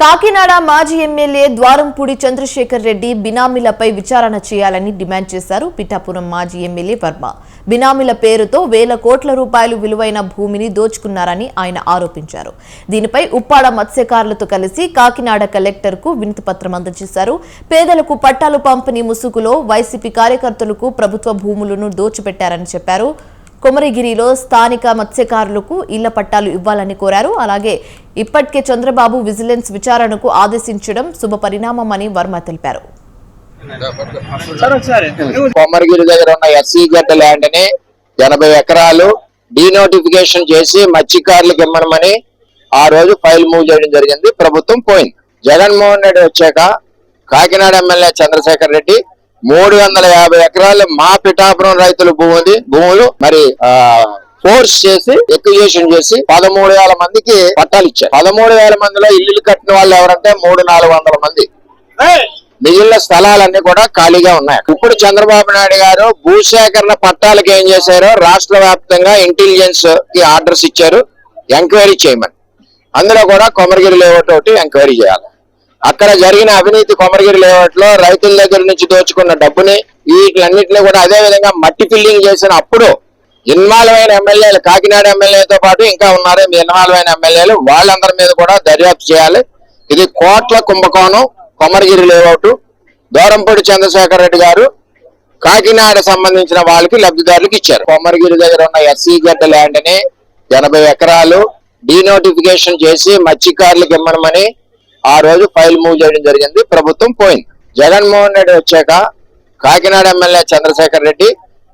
కాకినాడ మాజీ ఎమ్మెల్యే ద్వారంపూడి చంద్రశేఖర్ రెడ్డి బినామీలపై విచారణ చేయాలని డిమాండ్ చేశారు. పిఠాపురం మాజీ ఎమ్మెల్యే వర్మ బినామీల పేరుతో వేల కోట్ల రూపాయలు విలువైన భూమిని దోచుకున్నారని ఆయన ఆరోపించారు. దీనిపై ఉప్పాడ మత్స్యకారులతో కలిసి కాకినాడ కలెక్టర్కు వినతిపత్రం అందజేశారు. పేదలకు పట్టాలు పంపిణీ ముసుగులో వైసీపీ కార్యకర్తలకు ప్రభుత్వ భూములను దోచిపెట్టారని చెప్పారు. కొమరగిరిలో స్థానిక మత్స్యకారులకు ఇళ్ళ పట్టాలు ఇవ్వాలని కోరారు. అలాగే ఇప్పటికే చంద్రబాబు విజిలెన్స్ విచారణకు ఆదేశించడం శుభ పరిణామమని వర్మ తెలిపారు. కొమరగిరి దగ్గర ఉన్న ఎస్సీ గడ్డ ల్యాండ్ని ఎనభై ఎకరాలు డీనోటిఫికేషన్ చేసి మత్స్యకారులకు ఇమ్మనమని ఆ రోజు ఫైల్ మూవ్ చేయడం జరిగింది. ప్రభుత్వం పోయింది. జగన్మోహన్ రెడ్డి వచ్చాక కాకినాడ ఎమ్మెల్యే చంద్రశేఖర్ రెడ్డి మూడు వందల యాభై ఎకరాలు మా పిఠాపురం రైతుల భూములు భూములు మరి ఫోర్స్ చేసి ఎక్విజేషన్ చేసి పదమూడు వేల మందికి పట్టాలు ఇచ్చారు. పదమూడు వేల మందిలో ఇల్లు కట్టిన వాళ్ళు ఎవరంటే మూడు నాలుగు వందల మంది. మిగిలిన స్థలాలన్నీ కూడా ఖాళీగా ఉన్నాయి. ఇప్పుడు చంద్రబాబు నాయుడు గారు భూసేకరణ పట్టాలకు ఏం చేశారో? రాష్ట్ర వ్యాప్తంగా ఇంటెలిజెన్స్కి ఆర్డర్స్ ఇచ్చారు. ఎంక్వైరీ చేయమని. అందులో కూడా కొమరగిరి లేఅవుట్ ఒకటి ఎంక్వైరీ చేయాలి. అక్కడ జరిగిన అవినీతి కొమరగిరి లేఅవుట్లో రైతుల దగ్గర నుంచి దోచుకున్న డబ్బుని వీటిలన్నింటినీ కూడా అదే విధంగా మట్టి ఫిల్లింగ్ చేసిన అప్పుడు ఇన్వాల్వ్ అయిన ఎమ్మెల్యేలు కాకినాడ ఎమ్మెల్యేతో పాటు ఇంకా ఉన్నారు. ఇన్వాల్వ్ అయిన ఎమ్మెల్యేలు వాళ్ళందరి మీద కూడా దర్యాప్తు చేయాలి. ఇది కోట్ల కుంభకోణం కొమరగిరి లేఅవుట్. దూరంపూడి చంద్రశేఖర్ రెడ్డి గారు కాకినాడ సంబంధించిన వాళ్ళకి లబ్ధిదారులకు ఇచ్చారు. కొమరగిరి దగ్గర ఉన్న ఎస్సీ గడ్డ ల్యాండ్ని ఎనభై ఎకరాలు డీనోటిఫికేషన్ చేసి మత్స్యకారులకు ఇమ్మనమని ఆ రోజు ఫైల్ మూవ్ చేయడం జరిగింది. ప్రభుత్వం పోయింది. జగన్మోహన్ రెడ్డి వచ్చాక కాకినాడ ఎమ్మెల్యే చంద్రశేఖర్ రెడ్డి